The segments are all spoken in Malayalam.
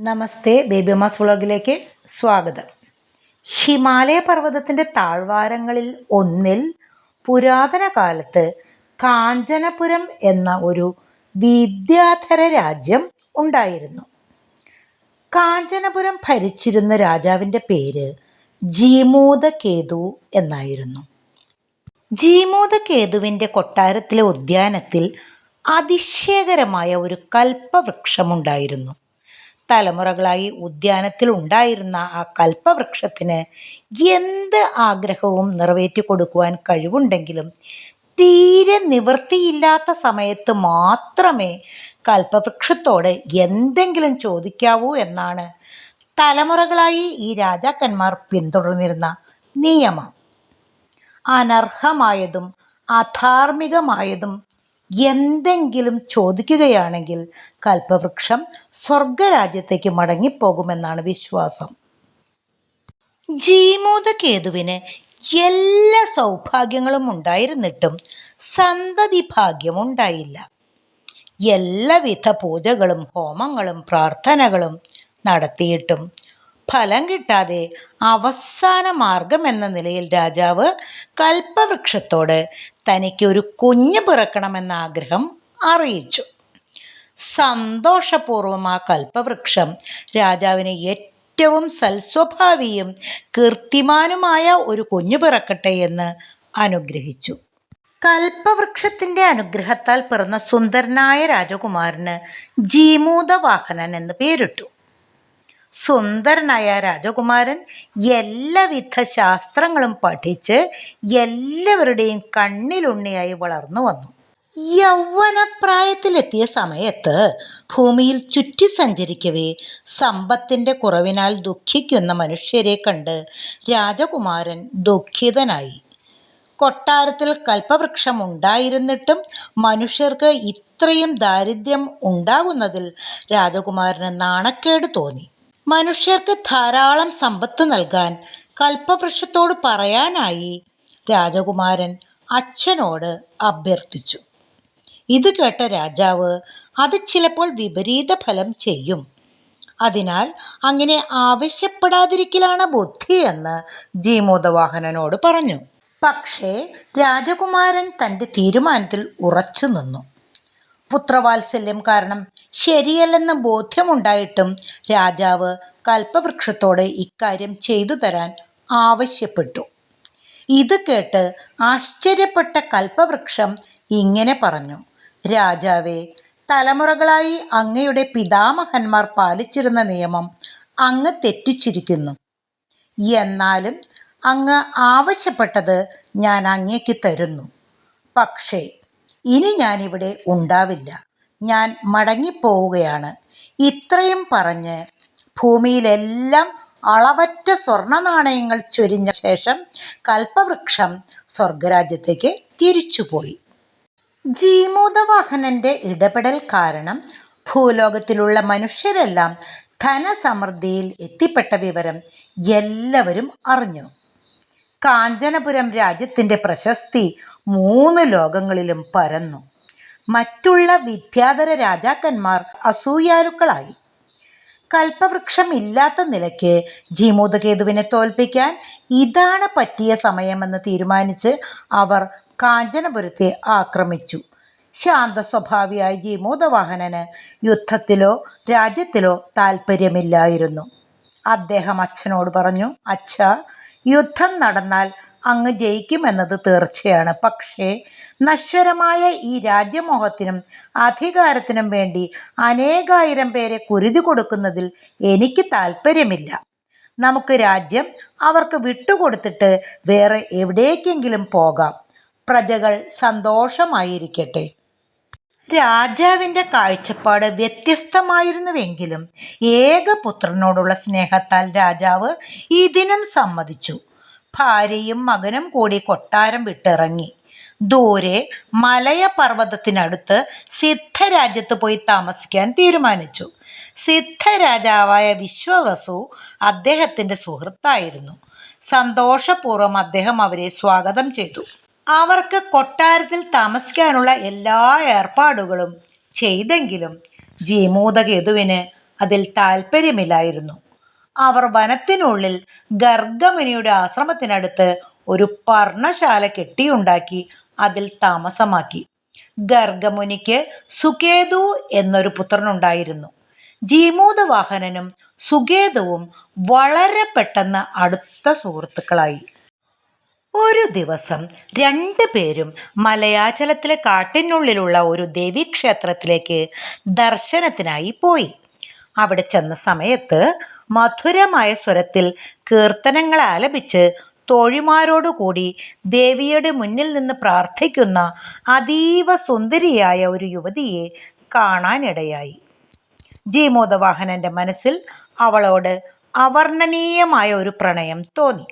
നമസ്തേ ബേബി മാസ് വ്ളോഗിലേക്ക് സ്വാഗതം. ഹിമാലയ പർവതത്തിന്റെ താഴ്വാരങ്ങളിൽ ഒന്നിൽ പുരാതന കാലത്ത് കാഞ്ചനപുരം എന്ന ഒരു വിദ്യാധര രാജ്യം ഉണ്ടായിരുന്നു. കാഞ്ചനപുരം ഭരിച്ചിരുന്ന രാജാവിന്റെ പേര് ജീമൂതകേതു എന്നായിരുന്നു. ജീമൂതകേതുവിന്റെ കൊട്ടാരത്തിലെ ഉദ്യാനത്തിൽ അതിശയകരമായ ഒരു കൽപ്പവൃക്ഷമുണ്ടായിരുന്നു. തലമുറകളായി ഉദ്യാനത്തിൽ ഉണ്ടായിരുന്ന ആ കൽപ്പവൃക്ഷത്തിന് എന്ത് ആഗ്രഹവും നിറവേറ്റി കൊടുക്കുവാൻ കഴിവുണ്ടെങ്കിലും തീരെ നിവൃത്തിയില്ലാത്ത സമയത്ത് മാത്രമേ കൽപ്പവൃക്ഷത്തോട് എന്തെങ്കിലും ചോദിക്കാവൂ എന്നാണ് തലമുറകളായി ഈ രാജാക്കന്മാർ പിന്തുടർന്നിരുന്ന നിയമം. അനർഹമായതും അധാർമികമായതും എന്തെങ്കിലും ചോദിക്കുകയാണെങ്കിൽ കൽപ്പവൃക്ഷം സ്വർഗരാജ്യത്തേക്ക് മടങ്ങിപ്പോകുമെന്നാണ് വിശ്വാസം. ജീമൂതകേതുവിന് എല്ലാ സൗഭാഗ്യങ്ങളും ഉണ്ടായിരുന്നിട്ടും സന്തതി ഭാഗ്യമുണ്ടായില്ല. എല്ലാവിധ പൂജകളും ഹോമങ്ങളും പ്രാർത്ഥനകളും നടത്തിയിട്ടും ഫലം കിട്ടാതെ അവസാന മാർഗം എന്ന നിലയിൽ രാജാവ് കൽപ്പവൃക്ഷത്തോട് തനിക്ക് ഒരു കുഞ്ഞ് പിറക്കണമെന്ന ആഗ്രഹം അറിയിച്ചു. സന്തോഷപൂർവം ആ കൽപ്പവൃക്ഷം രാജാവിന് ഏറ്റവും സൽസ്വഭാവിയും കീർത്തിമാനുമായ ഒരു കുഞ്ഞു പിറക്കട്ടെ എന്ന് അനുഗ്രഹിച്ചു. കൽപ്പവൃക്ഷത്തിന്റെ അനുഗ്രഹത്താൽ പിറന്ന സുന്ദരനായ രാജകുമാരന് ജീമൂതവാഹനൻ എന്ന് പേരിട്ടു. സുന്ദരനായ രാജകുമാരൻ എല്ലാവിധ ശാസ്ത്രങ്ങളും പഠിച്ച് എല്ലാവരുടെയും കണ്ണിലുണ്ണിയായി വളർന്നു വന്നു. യൗവനപ്രായത്തിലെത്തിയ സമയത്ത് ഭൂമിയിൽ ചുറ്റി സഞ്ചരിക്കവേ സമ്പത്തിന്റെ കുറവിനാൽ ദുഃഖിക്കുന്ന മനുഷ്യരെ കണ്ട് രാജകുമാരൻ ദുഃഖിതനായി. കൊട്ടാരത്തിൽ കൽപ്പവൃക്ഷം ഉണ്ടായിരുന്നിട്ടും മനുഷ്യർക്ക് ഇത്രയും ദാരിദ്ര്യം ഉണ്ടാകുന്നതിൽ രാജകുമാരന് നാണക്കേട് തോന്നി. മനുഷ്യർക്ക് ധാരാളം സമ്പത്ത് നൽകാൻ കൽപ്പവൃക്ഷത്തോട് പറയാനായി രാജകുമാരൻ അച്ഛനോട് അഭ്യർത്ഥിച്ചു. ഇത് കേട്ട രാജാവ് അത് ചിലപ്പോൾ വിപരീത ഫലം ചെയ്യും. അതിനാൽ അങ്ങനെ ആവശ്യപ്പെടാതിരിക്കലാണ് ബുദ്ധി എന്ന് ജീമോദവാഹനനോട് പറഞ്ഞു. പക്ഷേ രാജകുമാരൻ തന്റെ തീരുമാനത്തിൽ ഉറച്ചു നിന്നു പുത്രവാത്സല്യം കാരണം ശരിയല്ലെന്ന് ബോധ്യമുണ്ടായിട്ടും രാജാവ് കൽപ്പവൃക്ഷത്തോട് ഇക്കാര്യം ചെയ്തു തരാൻ ആവശ്യപ്പെട്ടു. ഇത് കേട്ട് ആശ്ചര്യപ്പെട്ട കൽപ്പവൃക്ഷം ഇങ്ങനെ പറഞ്ഞു. രാജാവെ തലമുറകളായി അങ്ങയുടെ പിതാമഹന്മാർ പാലിച്ചിരുന്ന നിയമം അങ്ങ് തെറ്റിച്ചിരിക്കുന്നു. എന്നാലും അങ്ങ് ആവശ്യപ്പെട്ടത് ഞാൻ അങ്ങേക്ക് തരുന്നു. പക്ഷേ ഇനി ഞാനിവിടെ ഉണ്ടാവില്ല. ഞാൻ മടങ്ങിപ്പോവുകയാണ്. ഇത്രയും പറഞ്ഞ് ഭൂമിയിലെല്ലാം അളവറ്റ സ്വർണ നാണയങ്ങൾ ചൊരിഞ്ഞ ശേഷം കൽപ്പവൃക്ഷം സ്വർഗരാജ്യത്തേക്ക് തിരിച്ചുപോയി. ജീമൂതവാഹനന്റെ ഇടപെടൽ കാരണം ഭൂലോകത്തിലുള്ള മനുഷ്യരെല്ലാം ധനസമൃദ്ധിയിൽ എത്തിപ്പെട്ട വിവരം എല്ലാവരും അറിഞ്ഞു. കാഞ്ചനപുരം രാജ്യത്തിന്റെ പ്രശസ്തി മൂന്ന് ലോകങ്ങളിലും പരന്നു. മറ്റുള്ള വിദ്യാധര രാജാക്കന്മാർ അസൂയാലുക്കളായി. കൽപ്പവൃക്ഷം ഇല്ലാത്ത നിലയ്ക്ക് ജീമൂതകേതുവിനെ തോൽപ്പിക്കാൻ ഇതാണ് പറ്റിയ സമയമെന്ന് തീരുമാനിച്ച് അവർ കാഞ്ചനപുരത്തെ ആക്രമിച്ചു. ശാന്ത സ്വഭാവിയായ ജീമൂതവാഹനന് യുദ്ധത്തിലോ രാജ്യത്തിലോ താല്പര്യമില്ലായിരുന്നു അദ്ദേഹം അച്ഛനോട് പറഞ്ഞു അച്ഛ യുദ്ധം നടന്നാൽ അങ്ങ് ജയിക്കുമെന്നത് തീർച്ചയാണ്. പക്ഷേ നശ്വരമായ ഈ രാജ്യമോഹത്തിനും അധികാരത്തിനും വേണ്ടി അനേകായിരം പേരെ കുരുതി കൊടുക്കുന്നതിൽ എനിക്ക് താല്പര്യമില്ല നമുക്ക് രാജ്യം അവർക്ക് വിട്ടുകൊടുത്തിട്ട് വേറെ എവിടേക്കെങ്കിലും പോകാം. പ്രജകൾ സന്തോഷമായിരിക്കട്ടെ. രാജാവിന്റെ കാഴ്ചപ്പാട് വ്യത്യസ്തമായിരുന്നുവെങ്കിലും ഏകപുത്രനോടുള്ള സ്നേഹത്താൽ രാജാവ് ഇതിനും സമ്മതിച്ചു. ഭാര്യയും മകനും കൂടി കൊട്ടാരം വിട്ടിറങ്ങി. ദൂരെ മലയപർവതത്തിനടുത്ത് സിദ്ധരാജ്യത്ത് പോയി താമസിക്കാൻ തീരുമാനിച്ചു. സിദ്ധരാജാവായ വിശ്വവസു അദ്ദേഹത്തിന്റെ സുഹൃത്തായിരുന്നു. സന്തോഷപൂർവം അദ്ദേഹം അവരെ സ്വാഗതം ചെയ്തു. അവർക്ക് കൊട്ടാരത്തിൽ താമസിക്കാനുള്ള എല്ലാ ഏർപ്പാടുകളും ചെയ്തെങ്കിലും ജീമൂതകേതുവിന് അതിൽ താല്പര്യമില്ലായിരുന്നു അവർ വനത്തിനുള്ളിൽ ഗർഗമുനിയുടെ ആശ്രമത്തിനടുത്ത് ഒരു പർണശാല കെട്ടിയുണ്ടാക്കി അതിൽ താമസമാക്കി. ഗർഗമുനിക്ക് സുകേതു എന്നൊരു പുത്രനുണ്ടായിരുന്നു. ജീമൂതവാഹനനും സുകേതുവും വളരെ പെട്ടെന്ന് അടുത്ത സുഹൃത്തുക്കളായി. ഒരു ദിവസം രണ്ടു പേരും മലയാചലത്തിലെ കാട്ടിനുള്ളിലുള്ള ഒരു ദേവീക്ഷേത്രത്തിലേക്ക് ദർശനത്തിനായി പോയി. അവിടെ ചെന്ന സമയത്ത് മധുരമായ സ്വരത്തിൽ കീർത്തനങ്ങൾ ആലപിച്ച് തോഴിമാരോടുകൂടി ദേവിയുടെ മുന്നിൽ നിന്ന് പ്രാർത്ഥിക്കുന്ന അതീവ സുന്ദരിയായ ഒരു യുവതിയെ കാണാനിടയായി. ജീമോദവാഹനന്റെ മനസ്സിൽ അവളോട് അവർണനീയമായ ഒരു പ്രണയം തോന്നി.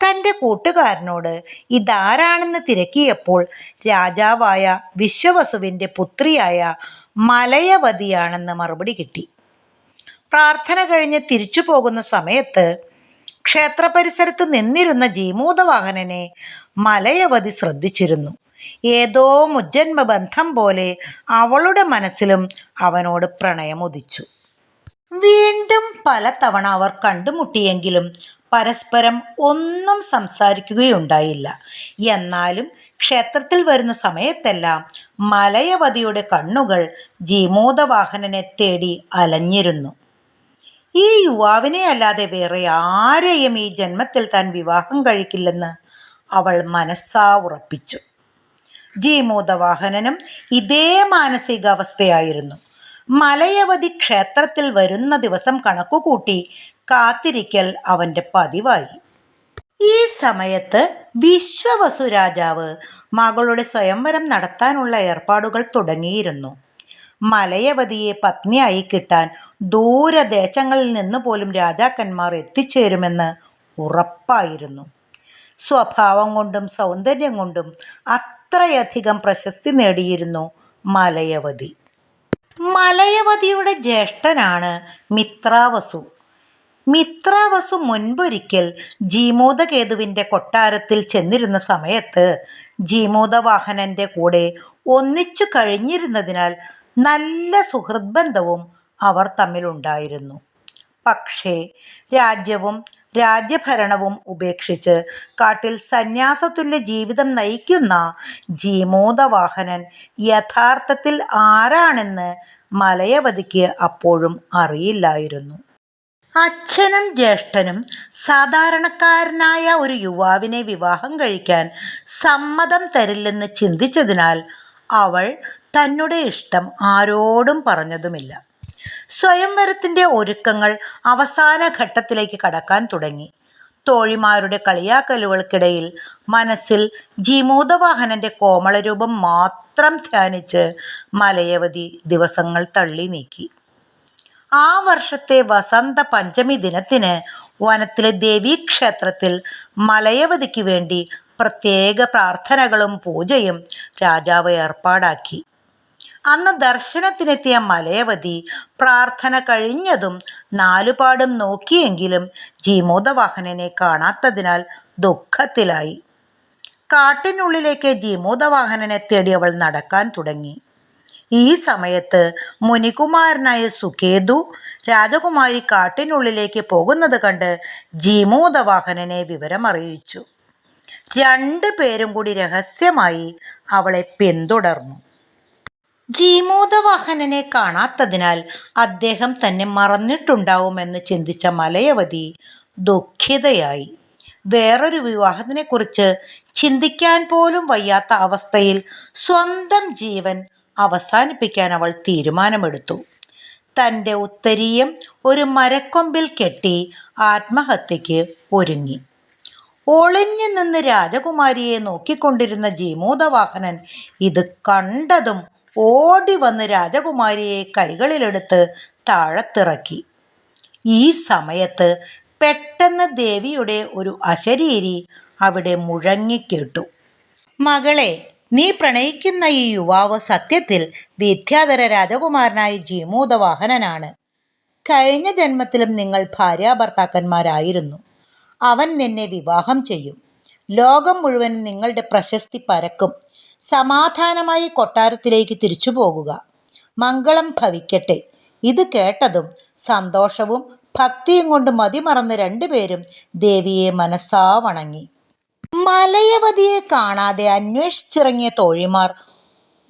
തന്റെ കൂട്ടുകാരനോട് ഇതാരാണെന്ന് തിരക്കിയപ്പോൾ രാജാവായ വിശ്വവസുവിന്റെ പുത്രിയായ മലയവതിയാണെന്ന് മറുപടി കിട്ടി. പ്രാർത്ഥന കഴിഞ്ഞ് തിരിച്ചു പോകുന്ന സമയത്ത് ക്ഷേത്രപരിസരത്ത് നിന്നിരുന്ന ജീമൂതവാഹനനെ മലയവതി ശ്രദ്ധിച്ചിരുന്നു. ഏതോ മുജ്ജന്മ ബന്ധം പോലെ അവളുടെ മനസ്സിലും അവനോട് പ്രണയമുദിച്ചു വീണ്ടും പലതവണ അവർ കണ്ടുമുട്ടിയെങ്കിലും പരസ്പരം ഒന്നും സംസാരിക്കുകയുണ്ടായില്ല. എന്നാലും ക്ഷേത്രത്തിൽ വരുന്ന സമയത്തെല്ലാം മലയവതിയുടെ കണ്ണുകൾ ജീമോദവാഹനനെ തേടി അലഞ്ഞിരുന്നു. ഈ യുവാവിനെ അല്ലാതെ വേറെ ആരെയും ഈ ജന്മത്തിൽ താൻ വിവാഹം കഴിക്കില്ലെന്ന് അവൾ മനസ്സാ ഉറപ്പിച്ചു. ജീമൂതവാഹനനും ഇതേ മാനസികാവസ്ഥയായിരുന്നു. മലയവതി ക്ഷേത്രത്തിൽ വരുന്ന ദിവസം കണക്കുകൂട്ടി കാത്തിരിക്കൽ അവന്റെ പതിവായി. ഈ സമയത്ത് വിശ്വവസു രാജാവ് മകളുടെ സ്വയംവരം നടത്താനുള്ള ഏർപ്പാടുകൾ തുടങ്ങിയിരുന്നു. മലയവതിയെ പത്നിയായി കിട്ടാൻ ദൂരദേശങ്ങളിൽ നിന്ന് പോലും രാജാക്കന്മാർ എത്തിച്ചേരുമെന്ന് ഉറപ്പായിരുന്നു. സ്വഭാവം കൊണ്ടും സൗന്ദര്യം കൊണ്ടും അത്രയധികം പ്രശസ്തി നേടിയിരുന്നു മലയവതി. മലയവതിയുടെ ജ്യേഷ്ഠനാണ് മിത്രാവസു. മിത്രാവസു മുൻപൊരിക്കൽ ജീമോദകേതുവിന്റെ കൊട്ടാരത്തിൽ ചെന്നിരുന്ന സമയത്ത് ജീമോദവാഹനന്റെ കൂടെ ഒന്നിച്ചു കഴിഞ്ഞിരുന്നതിനാൽ നല്ല സുഹൃദ്ബന്ധവും അവർ തമ്മിലുണ്ടായിരുന്നു പക്ഷേ രാജ്യവും രാജ്യഭരണവും ഉപേക്ഷിച്ച് കാട്ടിൽ സന്യാസത്തുല്യ ജീവിതം നയിക്കുന്ന ജീമോദവാഹനൻ യഥാർത്ഥത്തിൽ ആരാണെന്ന് മലയവതിക്ക് അപ്പോഴും അറിയില്ലായിരുന്നു. അച്ഛനും ജ്യേഷ്ഠനും സാധാരണക്കാരനായ ഒരു യുവാവിനെ വിവാഹം കഴിക്കാൻ സമ്മതം തരില്ലെന്ന് ചിന്തിച്ചതിനാൽ അവൾ തന്നുടെ ഇഷ്ടം ആരോടും പറഞ്ഞതുമില്ല. സ്വയംവരത്തിന്റെ ഒരുക്കങ്ങൾ അവസാന ഘട്ടത്തിലേക്ക് കടക്കാൻ തുടങ്ങി. തോഴിമാരുടെ കളിയാക്കലുകൾക്കിടയിൽ മനസ്സിൽ ജീമൂതവാഹനന്റെ കോമളരൂപം മാത്രം ധ്യാനിച്ച് മലയവതി ദിവസങ്ങൾ തള്ളി നീക്കി. ആ വർഷത്തെ വസന്ത പഞ്ചമി ദിനത്തിന് വനത്തിലെ ദേവീക്ഷേത്രത്തിൽ മലയവതിക്ക് വേണ്ടി പ്രത്യേക പ്രാർത്ഥനകളും പൂജയും രാജാവ് ഏർപ്പാടാക്കി. അന്ന് ദർശനത്തിനെത്തിയ മലയവതി പ്രാർത്ഥന കഴിഞ്ഞതും നാലുപാടും നോക്കിയെങ്കിലും ജീമോദവാഹനനെ കാണാത്തതിനാൽ ദുഃഖത്തിലായി. കാട്ടിനുള്ളിലേക്ക് ജീമോദവാഹനനെ തേടി അവൾ നടക്കാൻ തുടങ്ങി. ഈ സമയത്ത് മുനികുമാരനായ സുഖേതു രാജകുമാരി കാട്ടിനുള്ളിലേക്ക് പോകുന്നത് കണ്ട് ജീമോദവാഹനനെ വിവരമറിയിച്ചു. രണ്ടു പേരും കൂടി രഹസ്യമായി അവളെ പിന്തുടർന്നു. ജീമോദവാഹനനെ കാണാത്തതിനാൽ അദ്ദേഹം തന്നെ മറന്നിട്ടുണ്ടാവുമെന്ന് ചിന്തിച്ച മലയവതി ദുഃഖിതയായി. വേറൊരു വിവാഹത്തിനെക്കുറിച്ച് ചിന്തിക്കാൻ പോലും വയ്യാത്ത അവസ്ഥയിൽ സ്വന്തം ജീവൻ അവസാനിപ്പിക്കാൻ അവൾ തീരുമാനമെടുത്തു. തന്റെ ഉത്തരീയം ഒരു മരക്കൊമ്പിൽ കെട്ടി ആത്മഹത്യക്ക് ഒരുങ്ങി. ഒളിഞ്ഞു നിന്ന് രാജകുമാരിയെ നോക്കിക്കൊണ്ടിരുന്ന ജീമൂതവാഹനൻ ഇത് കണ്ടതും ഓടി വന്ന് രാജകുമാരിയെ കൈകളിലെടുത്ത് താഴത്തിറക്കി. ഈ സമയത്ത് പെട്ടെന്ന് ദേവിയുടെ ഒരു അശരീരി അവിടെ മുഴങ്ങിക്കേട്ടു. മകളെ നീ പ്രണയിക്കുന്ന ഈ യുവാവ് സത്യത്തിൽ വിദ്യാധര രാജകുമാരനായ ജീമൂതവാഹനനാണ് കഴിഞ്ഞ ജന്മത്തിലും നിങ്ങൾ ഭാര്യാഭർത്താക്കന്മാരായിരുന്നു. അവൻ നിന്നെ വിവാഹം ചെയ്യും. ലോകം മുഴുവൻ നിങ്ങളുടെ പ്രശസ്തി പരക്കും. സമാധാനമായി കൊട്ടാരത്തിലേക്ക് തിരിച്ചു പോകുക. മംഗളം ഭവിക്കട്ടെ. ഇത് കേട്ടതും സന്തോഷവും ഭക്തിയും കൊണ്ട് മതിമറന്ന് രണ്ടുപേരും ദേവിയെ മനസ്സാ വണങ്ങി. മലയവതിയെ കാണാതെ അന്വേഷിച്ചിറങ്ങിയ തോഴിമാർ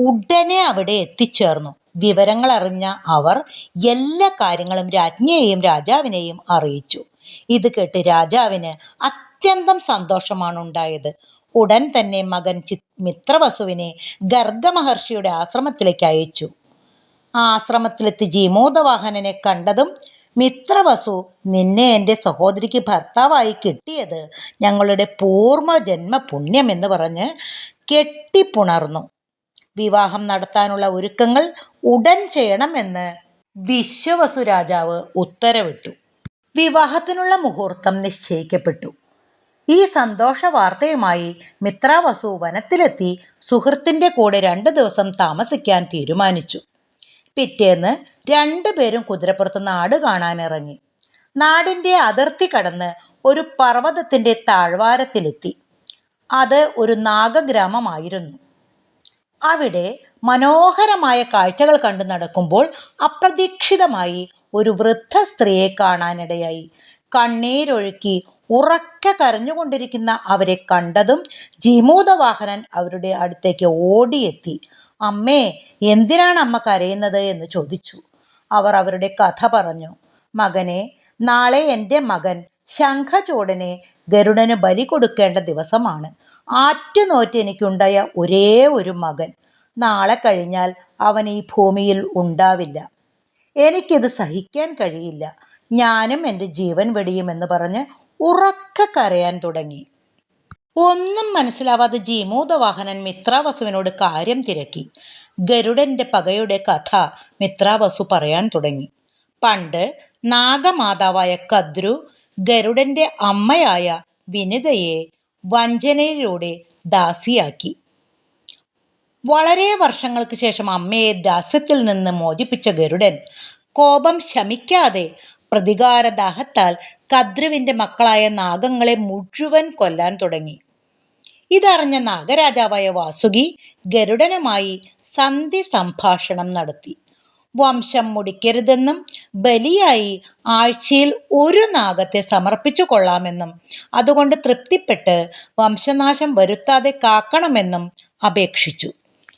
ഉടനെ അവിടെ എത്തിച്ചേർന്നു. വിവരങ്ങൾ അറിഞ്ഞ അവർ എല്ലാ കാര്യങ്ങളും രാജ്ഞിയെയും രാജാവിനെയും അറിയിച്ചു. ഇത് കേട്ട് രാജാവിന് അത്യന്തം സന്തോഷമാണ് ഉണ്ടായത്. ഉടൻ തന്നെ മകൻ ചി മിത്രവസുവിനെ ഗർഗമഹർഷിയുടെ ആശ്രമത്തിലേക്ക് അയച്ചു. ആശ്രമത്തിലെത്തി ജീമോദവാഹനനെ കണ്ടതും മിത്രവസു നിന്നെ എന്റെ സഹോദരിക്ക് ഭർത്താവായി കിട്ടിയത് ഞങ്ങളുടെ പൂർവ ജന്മ പുണ്യം എന്ന് പറഞ്ഞ് കെട്ടിപ്പുണർന്നു. വിവാഹം നടത്താനുള്ള ഒരുക്കങ്ങൾ ഉടൻ ചെയ്യണമെന്ന് വിശ്വവസു രാജാവ് ഉത്തരവിട്ടു. വിവാഹത്തിനുള്ള മുഹൂർത്തം നിശ്ചയിക്കപ്പെട്ടു. ഈ സന്തോഷ വാർത്തയുമായി മിത്രാവസു വനത്തിലെത്തി സുഹൃത്തിന്റെ കൂടെ രണ്ട് ദിവസം താമസിക്കാൻ തീരുമാനിച്ചു. പിറ്റേന്ന് രണ്ടുപേരും കുതിരപ്പുറത്ത് നാട് കാണാനിറങ്ങി. നാടിന്റെ അതിർത്തി കടന്ന് ഒരു പർവതത്തിന്റെ താഴ്വാരത്തിലെത്തി. അത് ഒരു നാഗഗ്രാമമായിരുന്നു. അവിടെ മനോഹരമായ കാഴ്ചകൾ കണ്ടു നടക്കുമ്പോൾ അപ്രതീക്ഷിതമായി ഒരു വൃദ്ധ സ്ത്രീയെ കാണാനിടയായി. കണ്ണീരൊഴുക്കി ഉറക്കെ കരഞ്ഞുകൊണ്ടിരിക്കുന്ന അവരെ കണ്ടതും ജീമൂതവാഹനൻ അവരുടെ അടുത്തേക്ക് ഓടിയെത്തി. അമ്മേ എന്തിനാണ് അമ്മ കരയുന്നത് എന്ന് ചോദിച്ചു. അവർ അവരുടെ കഥ പറഞ്ഞു. മകനെ നാളെ എന്റെ മകൻ ശംഖചൂടനെ ഗരുഡന് ബലി കൊടുക്കേണ്ട ദിവസമാണ്. ആറ്റുനോറ്റ് എനിക്കുണ്ടായ ഒരേ ഒരു മകൻ. നാളെ കഴിഞ്ഞാൽ അവൻ ഈ ഭൂമിയിൽ ഉണ്ടാവില്ല. എനിക്കിത് സഹിക്കാൻ കഴിയില്ല. ഞാനും എന്റെ ജീവൻ വെടിയുമെന്ന് പറഞ്ഞ് ഉറക്ക കരയാൻ തുടങ്ങി. ഒന്നും മനസ്സിലാവാതെ ജീമൂതവാഹനൻ മിത്രാവസുവിനോട് കാര്യം തിരക്കി. ഗരുഡന്റെ പകയുടെ കഥ മിത്രാവസു പറയാൻ തുടങ്ങി. പണ്ട് നാഗമാതാവായ കദ്രു ഗരുഡന്റെ അമ്മയായ വിനിതയെ വഞ്ചനയിലൂടെ ദാസിയാക്കി. വളരെ വർഷങ്ങൾക്ക് ശേഷം അമ്മയെ ദാസ്യത്തിൽ നിന്ന് മോചിപ്പിച്ച ഗരുഡൻ കോപം ശമിക്കാതെ പ്രതികാരദാഹത്താൽ കദ്രുവിന്റെ മക്കളായ നാഗങ്ങളെ മുഴുവൻ കൊല്ലാൻ തുടങ്ങി. ഇതറിഞ്ഞ നാഗരാജാവായ വാസുകി ഗരുഡനുമായി സന്ധി സംഭാഷണം നടത്തി. വംശം മുടിക്കരുതെന്നും ബലിയായി ആഴ്ചയിൽ ഒരു നാഗത്തെ സമർപ്പിച്ചു കൊള്ളാമെന്നും അതുകൊണ്ട് തൃപ്തിപ്പെട്ട് വംശനാശം വരുത്താതെ കാക്കണമെന്നും അപേക്ഷിച്ചു.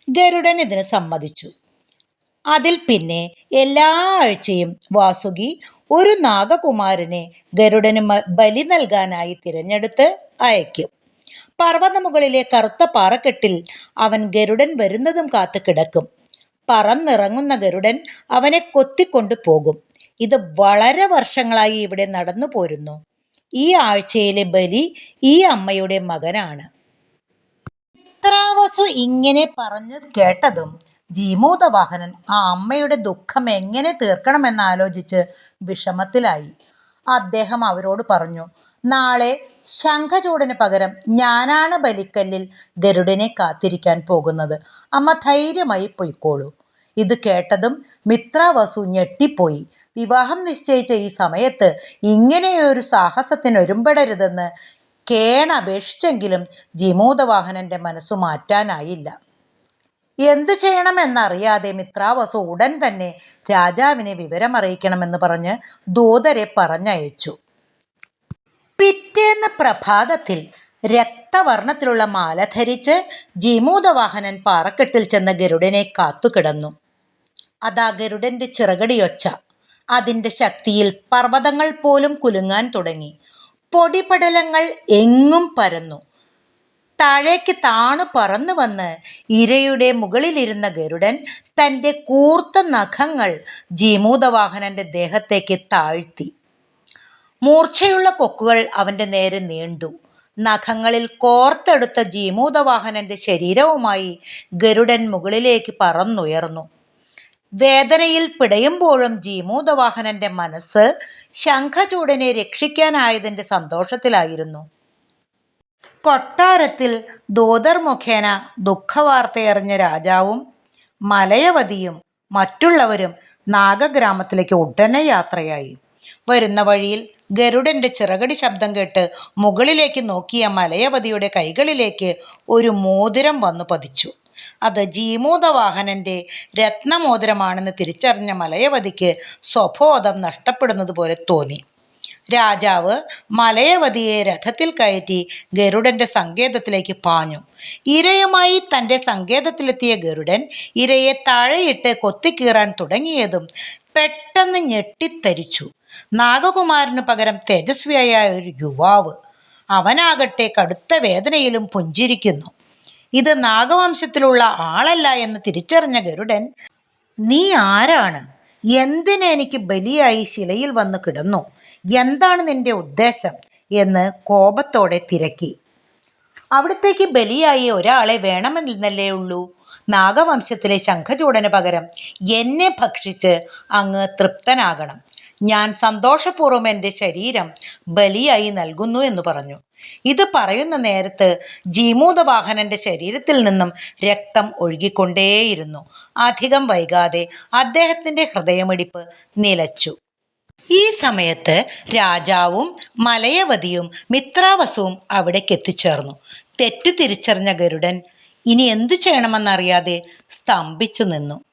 ഗരുഡൻ ഇതിന് സമ്മതിച്ചു. അതിൽ പിന്നെ എല്ലാ ആഴ്ചയും വാസുകി ഒരു നാഗകുമാരനെ ഗരുഡന് ബലി നൽകാനായി തിരഞ്ഞെടുത്ത് അയക്കും. പർവതമുകളിലെ കറുത്ത പാറക്കെട്ടിൽ അവൻ ഗരുഡൻ വരുന്നതും കാത്തു കിടക്കും. പറന്നിറങ്ങുന്ന ഗരുഡൻ അവനെ കൊത്തിക്കൊണ്ടു പോകും. ഇത് വളരെ വർഷങ്ങളായി ഇവിടെ നടന്നു പോരുന്നു. ഈ ആഴ്ചയിലെ ബലി ഈ അമ്മയുടെ മകനാണ്. ചിത്രാവസു ഇങ്ങനെ പറഞ്ഞു കേട്ടതും ജീമൂതവാഹനൻ ആ അമ്മയുടെ ദുഃഖം എങ്ങനെ തീർക്കണമെന്ന് ആലോചിച്ച് വിഷമത്തിലായി. അദ്ദേഹം അവരോട് പറഞ്ഞു നാളെ ശംഖചൂടിന് പകരം ഞാനാണ് ബലിക്കല്ലിൽ ഗരുഡനെ കാത്തിരിക്കാൻ പോകുന്നത്. അമ്മ ധൈര്യമായി പൊയ്ക്കോളൂ. ഇത് കേട്ടതും മിത്രാവസു ഞെട്ടിപ്പോയി. വിവാഹം നിശ്ചയിച്ച ഈ സമയത്ത് ഇങ്ങനെയൊരു സാഹസത്തിന് കേണപേക്ഷിച്ചെങ്കിലും ജിമൂതവാഹനന്റെ മനസ്സു മാറ്റാനായില്ല. എന്തു ചെയ്യണമെന്നറിയാതെ മിത്രാവസു ഉടൻ തന്നെ രാജാവിനെ വിവരമറിയിക്കണമെന്ന് പറഞ്ഞ് ദൂതരെ പറഞ്ഞയച്ചു. പിറ്റേന്ന് പ്രഭാതത്തിൽ രക്തവർണത്തിലുള്ള മാല ധരിച്ച് ജീമൂതവാഹനൻ പാറക്കെട്ടിൽ ചെന്ന ഗരുഡനെ കാത്തുകിടന്നു. അതാ ഗരുഡന്റെ ചിറകടിയൊച്ച. അതിന്റെ ശക്തിയിൽ പർവതങ്ങൾ പോലും കുലുങ്ങാൻ തുടങ്ങി. പൊടിപടലങ്ങൾ എങ്ങും പരന്നു. താഴേക്ക് താണു പറന്നു വന്ന് ഇരയുടെ മുകളിലിരുന്ന ഗരുഡൻ തന്റെ കൂർത്ത നഖങ്ങൾ ജീമൂതവാഹനന്റെ ദേഹത്തേക്ക് താഴ്ത്തി. മൂർച്ചയുള്ള കൊക്കുകൾ അവന്റെ നേരെ നീണ്ടു. നഖങ്ങളിൽ കോർത്തെടുത്ത ജീമൂതവാഹനന്റെ ശരീരവുമായി ഗരുഡൻ മുകളിലേക്ക് പറന്നുയർന്നു. വേദനയിൽ പിടയുമ്പോഴും ജീമൂതവാഹനന്റെ മനസ്സ് ശംഖചൂടനെ രക്ഷിക്കാനായതിന്റെ സന്തോഷത്തിലായിരുന്നു. കൊട്ടാരത്തിൽ ദൂതർ മുഖേന ദുഃഖവാർത്തയറിഞ്ഞ രാജാവും മലയവതിയും മറ്റുള്ളവരും നാഗഗ്രാമത്തിലേക്ക് ഉടനെ യാത്രയായി. വരുന്ന വഴിയിൽ ഗരുഡന്റെ ചിറകടി ശബ്ദം കേട്ട് മുകളിലേക്ക് നോക്കിയ മലയവതിയുടെ കൈകളിലേക്ക് ഒരു മോതിരം വന്നു പതിച്ചു. അത് ജീമൂതവാഹനന്റെ രത്നമോതിരമാണെന്ന് തിരിച്ചറിഞ്ഞ മലയവതിക്ക് സ്വബോധം നഷ്ടപ്പെടുന്നത് പോലെ തോന്നി. രാജാവ് മലയവതിയെ രഥത്തിൽ കയറ്റി ഗരുഡന്റെ സങ്കേതത്തിലേക്ക് പാഞ്ഞു. ഇരയുമായി തന്റെ സങ്കേതത്തിലെത്തിയ ഗരുഡൻ ഇരയെ താഴെയിട്ട് കൊത്തിക്കീറാൻ തുടങ്ങിയതും പെട്ടെന്ന് ഞെട്ടിത്തരിച്ചു. നാഗകുമാരനു പകരം തേജസ്വിയായ ഒരു യുവാവ് അവനാകട്ടെ കടുത്ത വേദനയിലും പുഞ്ചിരിക്കുന്നു. ഇത് നാഗവംശത്തിലുള്ള ആളല്ല എന്ന് തിരിച്ചറിഞ്ഞ ഗരുഡൻ നീ ആരാണ്? എന്തിന് എനിക്ക് ബലിയായി ശിലയിൽ വന്ന് കിടന്നു? എന്താണ് നിന്റെ ഉദ്ദേശം? എന്ന് കോപത്തോടെ തിരക്കി. അവിടത്തേക്ക് ബലിയായി ഒരാളെ വേണമെന്നല്ലേ ഉള്ളൂ? നാഗവംശത്തിലെ ശംഖചൂടന് പകരം എന്നെ ഭക്ഷിച്ച് അങ്ങ് തൃപ്തനാകണം. ഞാൻ സന്തോഷപൂർവം എന്റെ ശരീരം ബലിയായി നൽകുന്നു എന്ന് പറഞ്ഞു. ഇത് പറയുന്ന നേരത്ത് ജീമൂതവാഹനന്റെ ശരീരത്തിൽ നിന്നും രക്തം ഒഴുകിക്കൊണ്ടേയിരുന്നു. അധികം വൈകാതെ അദ്ദേഹത്തിന്റെ ഹൃദയമിടിപ്പ് നിലച്ചു. ഈ സമയത്ത് രാജാവും മലയവതിയും മിത്രാവസവും അവിടേക്ക് എത്തിച്ചേർന്നു. തെറ്റു തിരിച്ചറിഞ്ഞ ഗരുഡൻ ഇനി എന്തു ചെയ്യണമെന്നറിയാതെ സ്തംഭിച്ചു നിന്നു.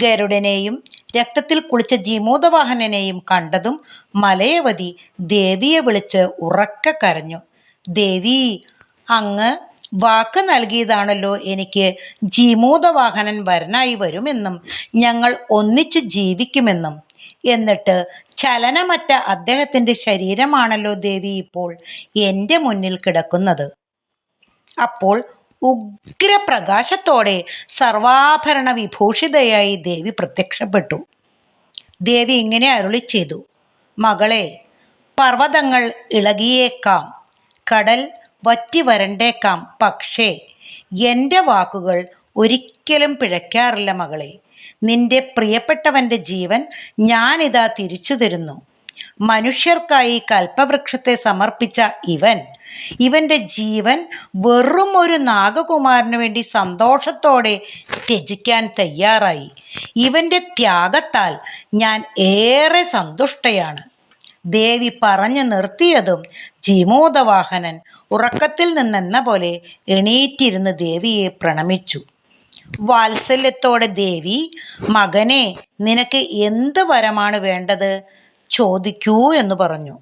ഗരുഡനെയും രക്തത്തിൽ കുളിച്ച ജീമൂതവാഹനനെയും കണ്ടതും മലയവതി ദേവിയെ വിളിച്ച് ഉറക്ക കരഞ്ഞു. ദേവി അങ്ങ് വാക്ക് നൽകിയതാണല്ലോ എനിക്ക് ജീമൂതവാഹനൻ വരനായി വരുമെന്നും ഞങ്ങൾ ഒന്നിച്ചു ജീവിക്കുമെന്നും. എന്നിട്ട് ചലനമറ്റ അദ്ദേഹത്തിന്റെ ശരീരമാണല്ലോ ദേവി ഇപ്പോൾ എന്റെ മുന്നിൽ കിടക്കുന്നത്. അപ്പോൾ ഉഗ്രപ്രകാശത്തോടെ സർവാഭരണ വിഭൂഷിതയായി ദേവി പ്രത്യക്ഷപ്പെട്ടു. ദേവി ഇങ്ങനെ അരുളി ചെയ്തു. മകളെ പർവതങ്ങൾ ഇളകിയേക്കാം കടൽ വറ്റി വരണ്ടേക്കാം പക്ഷേ എന്റെ വാക്കുകൾ ഒരിക്കലും പിഴയ്ക്കാറില്ല മകളെ. നിന്റെ പ്രിയപ്പെട്ടവന്റെ ജീവൻ ഞാനിതാ തിരിച്ചു തരുന്നു മനുഷ്യർക്കായി കൽപ്പവൃക്ഷത്തെ സമർപ്പിച്ച ഇവൻ. ഇവന്റെ ജീവൻ വെറും ഒരു നാഗകുമാരന് വേണ്ടി സന്തോഷത്തോടെ ത്യജിക്കാൻ തയ്യാറായി. ഇവന്റെ ത്യാഗത്താൽ ഞാൻ ഏറെ സന്തുഷ്ടയാണ്. ദേവി പറഞ്ഞു നിർത്തിയതും ജീമോദവാഹനൻ ഉറക്കത്തിൽ നിന്നെന്ന പോലെ എണീറ്റിരുന്ന് ദേവിയെ പ്രണമിച്ചു. വാത്സല്യത്തോടെ ദേവി മകനെ നിനക്ക് എന്ത് വരമാണ് വേണ്ടത്? ചോദിക്കൂ എന്ന് പറഞ്ഞു.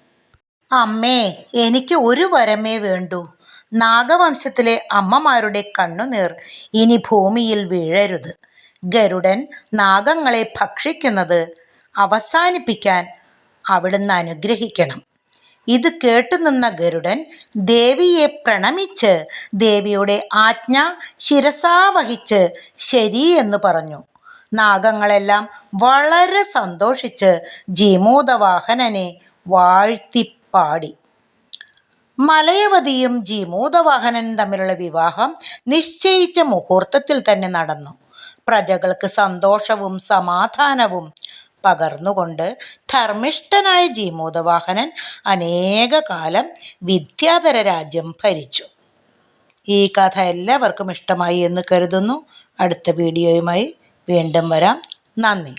അമ്മേ എനിക്ക് ഒരു വരമേ വേണ്ടു. നാഗവംശത്തിലെ അമ്മമാരുടെ കണ്ണുനീർ ഇനി ഭൂമിയിൽ വീഴരുത്. ഗരുഡൻ നാഗങ്ങളെ ഭക്ഷിക്കുന്നത് അവസാനിപ്പിക്കാൻ അവിടുന്ന് അനുഗ്രഹിക്കണം. ഇത് കേട്ടുനിന്ന ഗരുഡൻ ദേവിയെ പ്രണമിച്ച് ദേവിയുടെ ആജ്ഞ ശിരസാവഹിച്ച് ശരി എന്ന് പറഞ്ഞു. നാഗങ്ങളെല്ലാം വളരെ സന്തോഷിച്ച് ജീമൂതവാഹനനെ വാഴ്ത്തിപ്പാടി. മലയവതിയും ജീമൂതവാഹനനും തമ്മിലുള്ള വിവാഹം നിശ്ചയിച്ച മുഹൂർത്തത്തിൽ തന്നെ നടന്നു. പ്രജകൾക്ക് സന്തോഷവും സമാധാനവും പകർന്നുകൊണ്ട് ധർമ്മിഷ്ഠനായ ജീമൂതവാഹനൻ അനേക കാലം വിദ്യാധര രാജ്യം ഭരിച്ചു. ഈ കഥ എല്ലാവർക്കും ഇഷ്ടമായി എന്ന് കരുതുന്നു. അടുത്ത വീഡിയോയുമായി വീണ്ടും വരാം. നന്ദി.